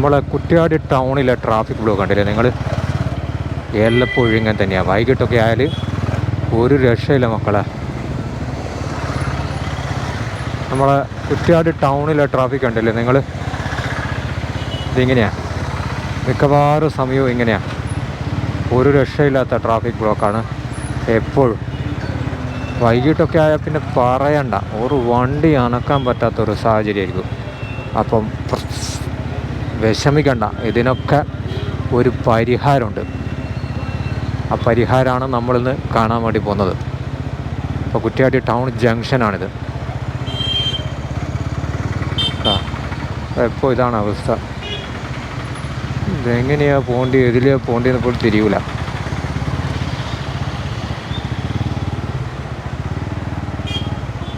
നമ്മളെ കുറ്റ്യാടി ടൗണിലെ traffic block കണ്ടില്ലേ? നിങ്ങൾ എല്ലപ്പോഴും ഇങ്ങനെ തന്നെയാണ് വൈകിട്ടൊക്കെ ആയാൽ ഒരു രക്ഷയില്ല മക്കളെ. നമ്മളെ കുറ്റ്യാടി ടൗണിലെ ട്രാഫിക് കണ്ടില്ലേ? നിങ്ങൾ ഇതിങ്ങനെയാണ് മിക്കവാറും സമയവും ഇങ്ങനെയാണ് ഒരു രക്ഷയില്ലാത്ത ട്രാഫിക് ബ്ലോക്കാണ് എപ്പോഴും. വൈകിട്ടൊക്കെ ആയാൽ പിന്നെ പറയണ്ട. ഒരു വണ്ടി അനക്കാൻ പറ്റാത്തൊരു സാഹചര്യമായിരിക്കും. അപ്പം വിഷമിക്കണ്ട. ഇതിനൊക്കെ ഒരു പരിഹാരമുണ്ട്. ആ പരിഹാരമാണ് നമ്മളിന്ന് കാണാൻ വേണ്ടി പോകുന്നത്. ഇപ്പോൾ കുറ്റ്യാടി ടൗൺ ജംഗ്ഷനാണിത്. ഇപ്പോൾ ഇതാണ് അവസ്ഥ. ഇതെങ്ങനെയാണ് പോണ്ടി എതിലെയാ പോണ്ടിയെന്ന് ഇപ്പോൾ തിരിയൂല.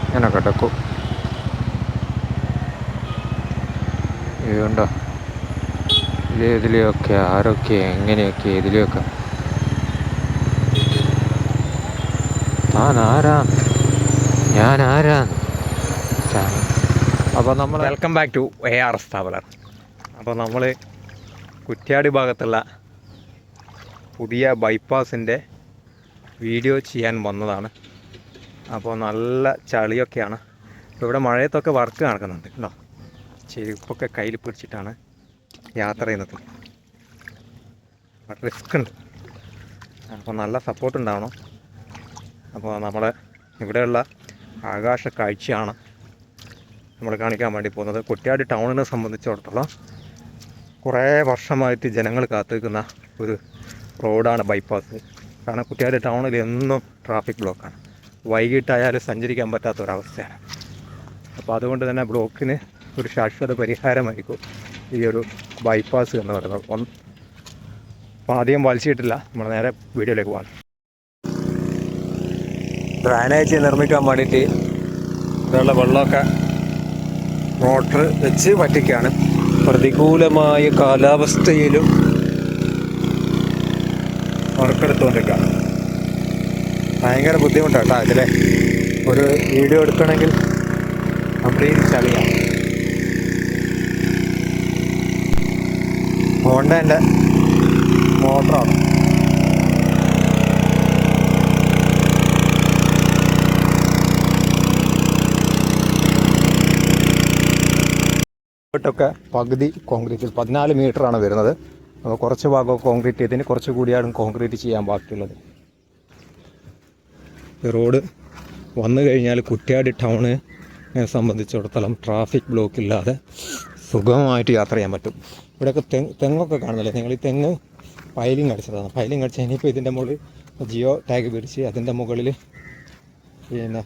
ഇങ്ങനെ കിടക്കും. ഇതുണ്ടോ ഇത് ആരൊക്കെ എങ്ങനെയൊക്കെ ഇതിലെയൊക്കെ. താൻ ആരാ ഞാൻ ആരാ അപ്പോൾ നമ്മൾ welcome back to A R S traveller അപ്പോൾ നമ്മൾ കുറ്റ്യാടി ഭാഗത്തുള്ള പുതിയ ബൈപ്പാസിന്റെ വീഡിയോ ചെയ്യാൻ വന്നതാണ്. അപ്പോൾ നല്ല ചളിയൊക്കെയാണ്. ഇവിടെ മഴയത്തൊക്കെ വർക്ക് നടക്കുന്നുണ്ട് കേട്ടോ ചെരുപ്പൊക്കെ കയ്യിൽ പിടിച്ചിട്ടാണ് യാത്ര ചെയ്യുന്നത്. റിസ്ക് ഉണ്ട്. അപ്പോൾ നല്ല സപ്പോർട്ട് ഉണ്ടാവണം. അപ്പോൾ നമ്മുടെ ഇവിടെയുള്ള ആകാശ കാഴ്ചയാണ് നമ്മൾ കാണിക്കാൻ വേണ്ടി പോകുന്നത്. കുറ്റ്യാടി ടൗണിനെ സംബന്ധിച്ചിടത്തോളം കുറേ വർഷമായിട്ട് ജനങ്ങൾ കാത്തിരിക്കുന്ന ഒരു റോഡാണ് ബൈപ്പാസ് കാരണം കുറ്റ്യാടി ടൗണിൽ എന്നും ട്രാഫിക് ബ്ലോക്കാണ് വൈകിട്ടായാലും സഞ്ചരിക്കാൻ പറ്റാത്ത ഒരവസ്ഥയാണ്. അപ്പോൾ അതുകൊണ്ട് തന്നെ ബ്ലോക്കിന് ഒരു ശാശ്വത പരിഹാരമായിരിക്കും ഈ ഒരു ബൈപ്പാസ് എന്ന് പറയുന്നത്. ഒന്ന് അപ്പോൾ അധികം വലിച്ചിട്ടില്ല. നമ്മൾ നേരെ വീഡിയോയിലേക്ക് പോകാം ഡ്രാനേജ് നിർമ്മിക്കാൻ വേണ്ടിയിട്ട് ഇവിടെയുള്ള വെള്ളമൊക്കെ മോട്ടർ വെച്ച് വറ്റിക്കാണ്. പ്രതികൂലമായ കാലാവസ്ഥയിലും വർക്കെടുത്തുകൊണ്ടിരിക്കുകയാണ്. ഭയങ്കര ബുദ്ധിമുട്ടാണ് കേട്ടോ അതിലെ ഒരു വീഡിയോ എടുക്കണമെങ്കിൽ കംപ്ലീറ്റ് ചളിയാണ്. ഹോണ്ടേന്റെ മോട്ടറാണ്. ൊക്കെ പകുതി കോൺക്രീറ്റിൽ പതിനാല് മീറ്ററാണ് വരുന്നത്. അപ്പോൾ കുറച്ച് ഭാഗം കോൺക്രീറ്റ് ചെയ്തതിന് കുറച്ച് കൂടിയാണ് കോൺക്രീറ്റ് ചെയ്യാൻ ബാക്കിയുള്ളത്. ഈ റോഡ് വന്നു കഴിഞ്ഞാൽ കുറ്റ്യാടി ടൗണ് സംബന്ധിച്ചിടത്തോളം ട്രാഫിക് ബ്ലോക്ക് ഇല്ലാതെ സുഗമമായിട്ട് യാത്ര ചെയ്യാൻ പറ്റും. ഇവിടെയൊക്കെ തെങ്ങ് തെങ്ങൊക്കെ കാണുന്നില്ലേ? നിങ്ങൾ ഈ തെങ്ങ് ഫയലിംഗ് അടിച്ചതാണ്. ഫയലിംഗ് അടിച്ച് ഇനിയിപ്പോൾ ഇതിന്റെ മുകളിൽ ജിയോ ടാഗ് പിടിച്ച് അതിന്റെ മുകളിൽ പിന്നെ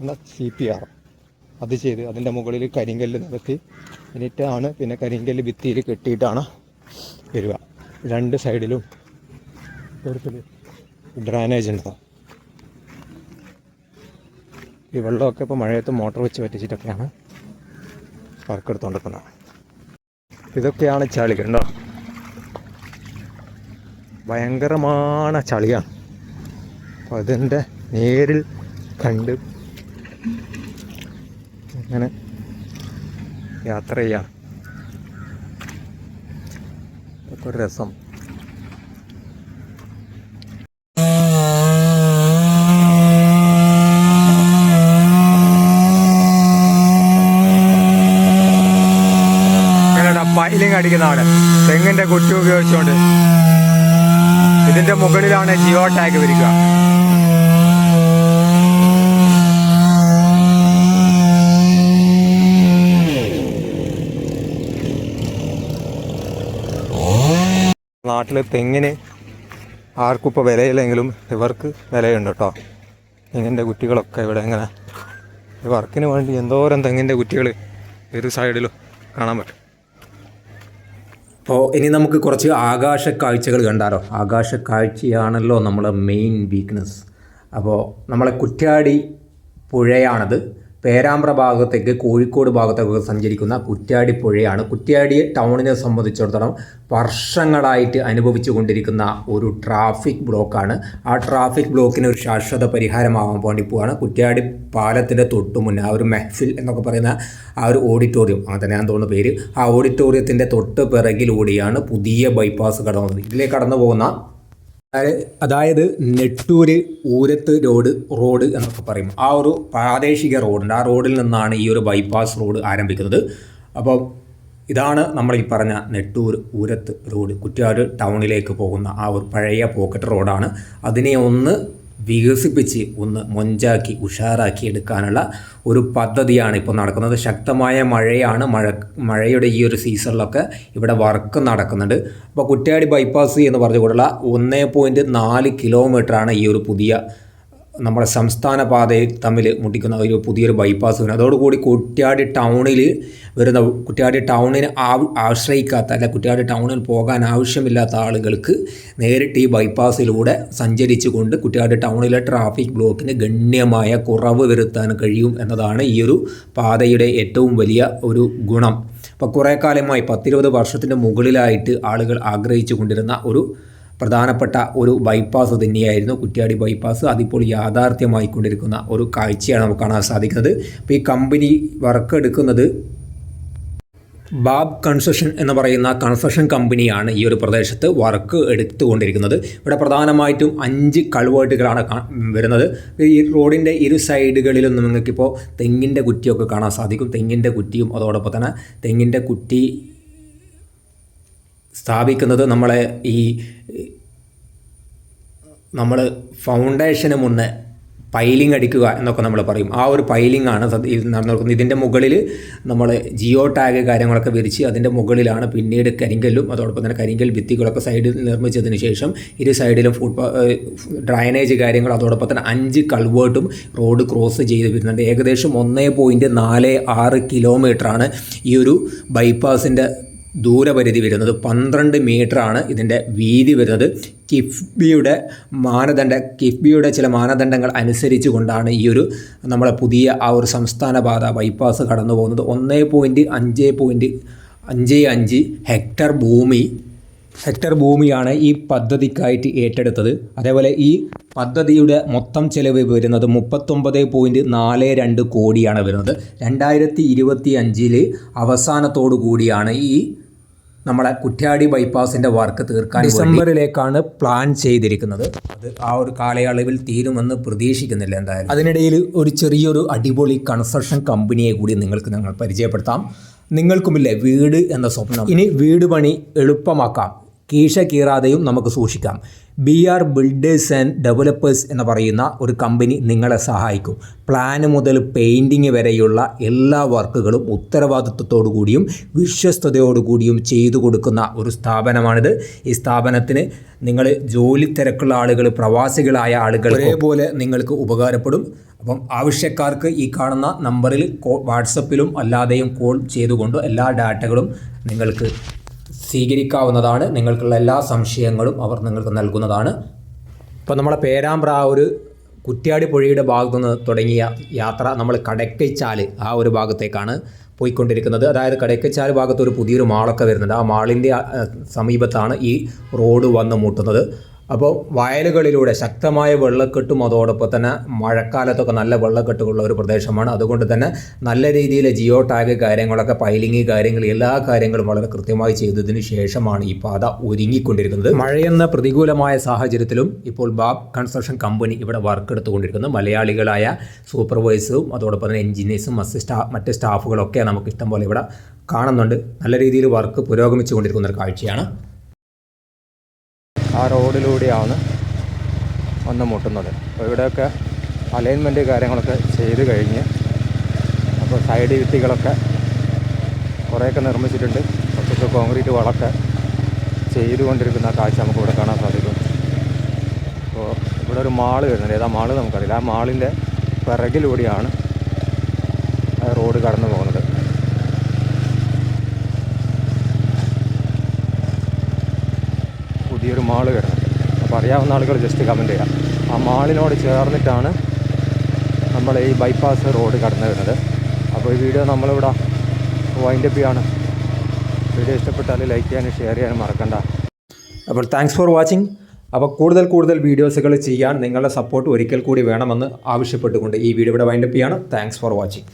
എന്താ? C P R. അത് ചെയ്ത് അതിന്റെ മുകളിൽ കരിങ്കല്ല് നിരത്തി എന്നിട്ടാണ് പിന്നെ കരിങ്കല്ല് ഭിത്തിയിൽ കെട്ടിയിട്ടാണ് വരിക. രണ്ട് സൈഡിലും ഇത്തരത്തിൽ ഡ്രൈനേജ് ഉണ്ടാവും ഈ വെള്ളമൊക്കെ ഇപ്പോൾ മഴയത്ത് മോട്ടോർ വെച്ച് പറ്റിച്ചിട്ടൊക്കെയാണ് വർക്ക് എടുത്തുകൊണ്ടിരിക്കുന്നത് ഇതൊക്കെയാണ് ചളി കണ്ടോ ഭയങ്കരമാണ് ചളിയാണ് അപ്പോൾ അതിന്റെ നേരിൽ കണ്ട് അങ്ങനെ യാത്ര ചെയ്യാം. ഒരു രസം. പൈലിങ് അടിക്കുന്ന അവിടെ തെങ്ങിന്റെ കുറ്റി ഉപയോഗിച്ചുകൊണ്ട്. ഇതിന്റെ മുകളിലാണ് ജിയോ ടാഗ് വരിക. നാട്ടിൽ തെങ്ങിന് ആർക്കും ഇപ്പോൾ വിലയില്ലെങ്കിലും ഇവർക്ക് വിലയുണ്ട് കേട്ടോ. തെങ്ങിന്റെ കുറ്റികളൊക്കെ ഇവിടെ ഇങ്ങനെ. വർക്കിന് വേണ്ടി എന്തോരം തെങ്ങിന്റെ കുറ്റികൾ ഏത് സൈഡിലും കാണാൻ പറ്റും. അപ്പോൾ ഇനി നമുക്ക് കുറച്ച് ആകാശ കാഴ്ചകൾ കണ്ടാലോ? ആകാശ കാഴ്ചയാണല്ലോ നമ്മളെ മെയിൻ വീക്ക്നെസ് അപ്പോൾ നമ്മളെ കുറ്റ്യാടി പുഴയാണത്. പേരാമ്പ്ര ഭാഗത്തേക്ക് കോഴിക്കോട് ഭാഗത്തേക്ക് സഞ്ചരിക്കുന്ന കുറ്റ്യാടി പുഴയാണ്. കുറ്റ്യാടി ടൗണിനെ സംബന്ധിച്ചിടത്തോളം വർഷങ്ങളായിട്ട് അനുഭവിച്ചു കൊണ്ടിരിക്കുന്ന ഒരു ട്രാഫിക് ബ്ലോക്കാണ്. ആ ട്രാഫിക് ബ്ലോക്കിന് ഒരു ശാശ്വത പരിഹാരമാകാൻ വേണ്ടി പോവാണ്. കുറ്റ്യാടി പാലത്തിന്റെ തൊട്ടു മുന്നേ ആ ഒരു മെഹ്ഫിൽ എന്നൊക്കെ പറയുന്ന ആ ഒരു ഓഡിറ്റോറിയം അങ്ങനെ തന്നെയാണ് തോന്നുന്ന പേര് ആ ഓഡിറ്റോറിയത്തിന്റെ തൊട്ട് പിറകിലൂടെയാണ് പുതിയ ബൈപ്പാസ് കടന്നു ഇതിലേക്ക് കടന്നു പോകുന്ന അതായത് നെട്ടൂര് ഊരത്ത് റോഡ് റോഡ് എന്നൊക്കെ പറയും. ആ ഒരു പ്രാദേശിക റോഡുണ്ട് ആ റോഡിൽ നിന്നാണ് ഈ ഒരു ബൈപ്പാസ് റോഡ് ആരംഭിക്കുന്നത്. അപ്പോൾ ഇതാണ് നമ്മൾ ഈ പറഞ്ഞ നെട്ടൂർ ഊരത്ത് റോഡ് കുറ്റ്യാട് ടൗണിലേക്ക് പോകുന്ന ആ ഒരു പഴയ പോക്കറ്റ് റോഡാണ് അതിനെ ഒന്ന് വികസിപ്പിച്ച് ഒന്ന് മൊഞ്ചാക്കി ഉഷാറാക്കി എടുക്കാനുള്ള ഒരു പദ്ധതിയാണ് ഇപ്പോൾ നടക്കുന്നത്. ശക്തമായ മഴയാണ് മഴ മഴയുടെ ഈ ഒരു സീസണിലൊക്കെ ഇവിടെ വർക്ക് നടക്കുന്നുണ്ട്. അപ്പോൾ കുറ്റ്യാടി ബൈപ്പാസ് എന്ന് പറഞ്ഞുകൊണ്ടുള്ള ഒന്നേ പോയിന്റ് നാല് കിലോമീറ്ററാണ് ഈ ഒരു പുതിയ നമ്മുടെ സംസ്ഥാന പാതയിൽ തമ്മിൽ മുട്ടിക്കുന്ന ഒരു പുതിയൊരു ബൈപ്പാസ് വരുന്നത് അതോടുകൂടി കുറ്റ്യാടി ടൗണിൽ വരുന്ന കുറ്റ്യാടി ടൗണിനെ ആശ്രയിക്കാത്ത അല്ല കുറ്റ്യാടി ടൗണിൽ പോകാൻ ആവശ്യമില്ലാത്ത ആളുകൾക്ക് നേരിട്ട് ഈ ബൈപ്പാസിലൂടെ സഞ്ചരിച്ചുകൊണ്ട് കുറ്റ്യാടി ടൗണിലെ ട്രാഫിക് ബ്ലോക്കിന് ഗണ്യമായ കുറവ് വരുത്താൻ കഴിയും എന്നതാണ് ഈ ഒരു പാതയുടെ ഏറ്റവും വലിയ ഒരു ഗുണം. അപ്പോൾ കുറേ കാലമായി പത്തിരുപത് വർഷത്തിന്റെ മുകളിലായിട്ട് ആളുകൾ ആഗ്രഹിച്ചു കൊണ്ടിരുന്ന ഒരു പ്രധാനപ്പെട്ട ഒരു ബൈപ്പാസ് തന്നെയായിരുന്നു കുറ്റ്യാടി ബൈപ്പാസ് അതിപ്പോൾ യാഥാർത്ഥ്യമായിക്കൊണ്ടിരിക്കുന്ന ഒരു കാഴ്ചയാണ് നമുക്ക് കാണാൻ സാധിക്കുന്നത്. ഈ കമ്പനി വർക്ക് എടുക്കുന്നത് ബാബ് കൺസ്ട്രക്ഷൻ എന്ന് പറയുന്ന കൺസ്ട്രക്ഷൻ കമ്പനിയാണ് ഈ ഒരു പ്രദേശത്ത് വർക്ക് എടുത്തുകൊണ്ടിരിക്കുന്നത്. ഇവിടെ പ്രധാനമായിട്ടും അഞ്ച് കൾവേർട്ടുകളാണ് വരുന്നത്. ഈ റോഡിന്റെ ഇരു സൈഡുകളിലും നിങ്ങൾക്കിപ്പോൾ തെങ്ങിന്റെ കുറ്റിയൊക്കെ കാണാൻ സാധിക്കും. തെങ്ങിന്റെ കുറ്റിയും അതോടൊപ്പം തന്നെ തെങ്ങിന്റെ കുറ്റി സ്ഥാപിക്കുന്നത് നമ്മളെ ഈ നമ്മൾ ഫൗണ്ടേഷന് മുന്നേ പൈലിംഗ് അടിക്കുക എന്നൊക്കെ നമ്മൾ പറയും. ആ ഒരു പൈലിംഗ് ആണ് നടന്നുകൊടുക്കുന്നത് ഇതിന്റെ മുകളിൽ നമ്മൾ ജിയോ ടാഗ് കാര്യങ്ങളൊക്കെ വിരിച്ച് അതിന്റെ മുകളിലാണ് പിന്നീട് കരിങ്കല്ലും അതോടൊപ്പം തന്നെ കരിങ്കൽ ഭിത്തികളൊക്കെ സൈഡിൽ നിർമ്മിച്ചതിന് ശേഷം ഇരു സൈഡിലും ഫുട് ഡ്രൈനേജ് കാര്യങ്ങൾ അതോടൊപ്പം തന്നെ അഞ്ച് കൾവേർട്ടും റോഡ് ക്രോസ് ചെയ്ത് വരുന്നുണ്ട്. ഏകദേശം ഒന്നേ പോയിന്റ് നാല് ആറ് കിലോമീറ്ററാണ് ഈ ഒരു ബൈപ്പാസിന്റെ ദൂരപരിധി വരുന്നത് പന്ത്രണ്ട് ആണ് ഇതിന്റെ വീതി വരുന്നത്. കിഫ്ബിയുടെ മാനദണ്ഡ കിഫ്ബിയുടെ ചില മാനദണ്ഡങ്ങൾ അനുസരിച്ച് കൊണ്ടാണ് ഈ ഒരു നമ്മളെ പുതിയ ആ ഒരു സംസ്ഥാന പാത ബൈപ്പാസ് കടന്നു പോകുന്നത്. ഒന്നേ പോയിന്റ് അഞ്ച് പോയിന്റ് അഞ്ച് അഞ്ച് ഹെക്ടർ ഭൂമി ഹെക്ടർ ഭൂമിയാണ് ഈ പദ്ധതിക്കായിട്ട് ഏറ്റെടുത്തത്. അതേപോലെ ഈ പദ്ധതിയുടെ മൊത്തം ചെലവ് വരുന്നത് മുപ്പത്തൊമ്പത് പോയിന്റ് നാല് രണ്ട് കോടിയാണ് വരുന്നത്. രണ്ടായിരത്തി ഇരുപത്തി അഞ്ചിൽ അവസാനത്തോടു കൂടിയാണ് ഈ നമ്മളെ കുറ്റ്യാടി ബൈപ്പാസിന്റെ വർക്ക് തീർക്കാൻ ഡിസംബറിലേക്കാണ് പ്ലാൻ ചെയ്തിരിക്കുന്നത്. അത് ആ ഒരു കാലയളവിൽ തീരുമെന്ന് പ്രതീക്ഷിക്കുന്നില്ല എന്തായാലും. അതിനിടയിൽ ഒരു ചെറിയൊരു അടിപൊളി കൺസ്ട്രക്ഷൻ കമ്പനിയെ കൂടി നിങ്ങൾക്ക് ഞങ്ങൾ പരിചയപ്പെടുത്താം. നിങ്ങൾക്കുമില്ലേ വീട് എന്ന സ്വപ്നം? ഇനി വീട് പണി എളുപ്പമാക്കാം. കീശ കീറാതെയും നമുക്ക് സൂക്ഷിക്കാം. B R builders and developers എന്ന് പറയുന്ന ഒരു കമ്പനി നിങ്ങളെ സഹായിക്കും. പ്ലാന് മുതൽ പെയിന്റിങ് വരെയുള്ള എല്ലാ വർക്കുകളും ഉത്തരവാദിത്വത്തോടു കൂടിയും വിശ്വസ്തയോടു കൂടിയും ചെയ്തു കൊടുക്കുന്ന ഒരു സ്ഥാപനമാണിത്. ഈ സ്ഥാപനത്തിന് നിങ്ങൾ ജോലി തിരക്കുള്ള ആളുകൾ പ്രവാസികളായ ആളുകൾ ഒരേപോലെ നിങ്ങൾക്ക് ഉപകാരപ്പെടും. അപ്പം ആവശ്യക്കാർക്ക് ഈ കാണുന്ന നമ്പറിൽ കോ വാട്സപ്പിലും അല്ലാതെയും കോൾ ചെയ്തുകൊണ്ട് എല്ലാ ഡാറ്റകളും നിങ്ങൾക്ക് സ്വീകരിക്കാവുന്നതാണ്. നിങ്ങൾക്കുള്ള എല്ലാ സംശയങ്ങളും അവർ നിങ്ങൾക്ക് നൽകുന്നതാണ്. ഇപ്പോൾ നമ്മളെ പേരാമ്പ്ര ഒരു കുറ്റ്യാടി പുഴയുടെ ഭാഗത്തു നിന്ന് തുടങ്ങിയ യാത്ര നമ്മൾ കടക്കച്ചാൽ ആ ഒരു ഭാഗത്തേക്കാണ് പോയിക്കൊണ്ടിരിക്കുന്നത്. അതായത് കടക്കച്ചാൽ ഭാഗത്ത് ഒരു പുതിയൊരു മാളൊക്കെ വരുന്നുണ്ട്. ആ മാളിന്റെ സമീപത്താണ് ഈ റോഡ് വന്ന് മുട്ടുന്നത്. അപ്പോൾ വയലുകളിലൂടെ ശക്തമായ വെള്ളക്കെട്ടും അതോടൊപ്പം തന്നെ മഴക്കാലത്തൊക്കെ നല്ല വെള്ളക്കെട്ടുള്ള ഒരു പ്രദേശമാണ്. അതുകൊണ്ട് തന്നെ നല്ല രീതിയിൽ ജിയോ ടാഗ് കാര്യങ്ങളൊക്കെ പൈലിംഗ് കാര്യങ്ങൾ എല്ലാ കാര്യങ്ങളും വളരെ കൃത്യമായി ചെയ്തതിന് ശേഷമാണ് ഈ പാത ഒരുങ്ങിക്കൊണ്ടിരിക്കുന്നത്. മഴയെന്ന പ്രതികൂലമായ സാഹചര്യത്തിലും ഇപ്പോൾ ബാബ് കൺസ്ട്രക്ഷൻ കമ്പനി ഇവിടെ വർക്ക് എടുത്തുകൊണ്ടിരിക്കുന്നു മലയാളികളായ സൂപ്പർവൈസറും അതോടൊപ്പം തന്നെ എഞ്ചിനീയേഴ്സും മറ്റ് സ്റ്റാ മറ്റ് സ്റ്റാഫുകളൊക്കെ നമുക്ക് ഇഷ്ടം പോലെ ഇവിടെ കാണുന്നുണ്ട്. നല്ല രീതിയിൽ വർക്ക് പുരോഗമിച്ചുകൊണ്ടിരിക്കുന്ന ഒരു കാഴ്ചയാണ്. ആ റോഡിലൂടെയാണ് വന്ന് മുട്ടുന്നത്. അപ്പോൾ ഇവിടെയൊക്കെ അലൈൻമെന്റ് കാര്യങ്ങളൊക്കെ ചെയ്ത് കഴിഞ്ഞ് അപ്പോൾ സൈഡ് വിത്തികളൊക്കെ കുറേയൊക്കെ നിർമ്മിച്ചിട്ടുണ്ട്. കുറച്ചൊക്കെ കോൺക്രീറ്റ് വളമൊക്കെ ചെയ്തുകൊണ്ടിരിക്കുന്ന കാഴ്ച നമുക്ക് ഇവിടെ കാണാൻ സാധിക്കും. അപ്പോൾ ഇവിടെ ഒരു മാൾ വരുന്നുണ്ട്. ഏതാ മാൾ നമുക്കറിയില്ല. ആ മാളിന്റെ പിറകിലൂടെയാണ് റോഡ് കടന്നു പോകുന്നത് പുതിയൊരു മാൾ വരുന്നത് അപ്പോൾ അറിയാവുന്ന ആളുകൾ ജസ്റ്റ് കമന്റ് ചെയ്യുക ആ മാളിനോട് ചേർന്നിട്ടാണ് നമ്മൾ ഈ ബൈപ്പാസ് റോഡ് കടന്നു വരുന്നത്. അപ്പോൾ ഈ വീഡിയോ നമ്മളിവിടെ വൈൻഡപ്പ് ചെയ്യാണ്. വീഡിയോ ഇഷ്ടപ്പെട്ടാൽ ലൈക്ക് ചെയ്യാനും ഷെയർ ചെയ്യാനും മറക്കണ്ട. അപ്പോൾ താങ്ക്സ് ഫോർ വാച്ചിങ് അപ്പോൾ കൂടുതൽ കൂടുതൽ വീഡിയോസുകൾ ചെയ്യാൻ നിങ്ങളുടെ സപ്പോർട്ട് ഒരിക്കൽ കൂടി വേണമെന്ന് ആവശ്യപ്പെട്ടുകൊണ്ട് ഈ വീഡിയോ ഇവിടെ വൈൻഡപ്പ് ചെയ്യാണ്. Thanks for watching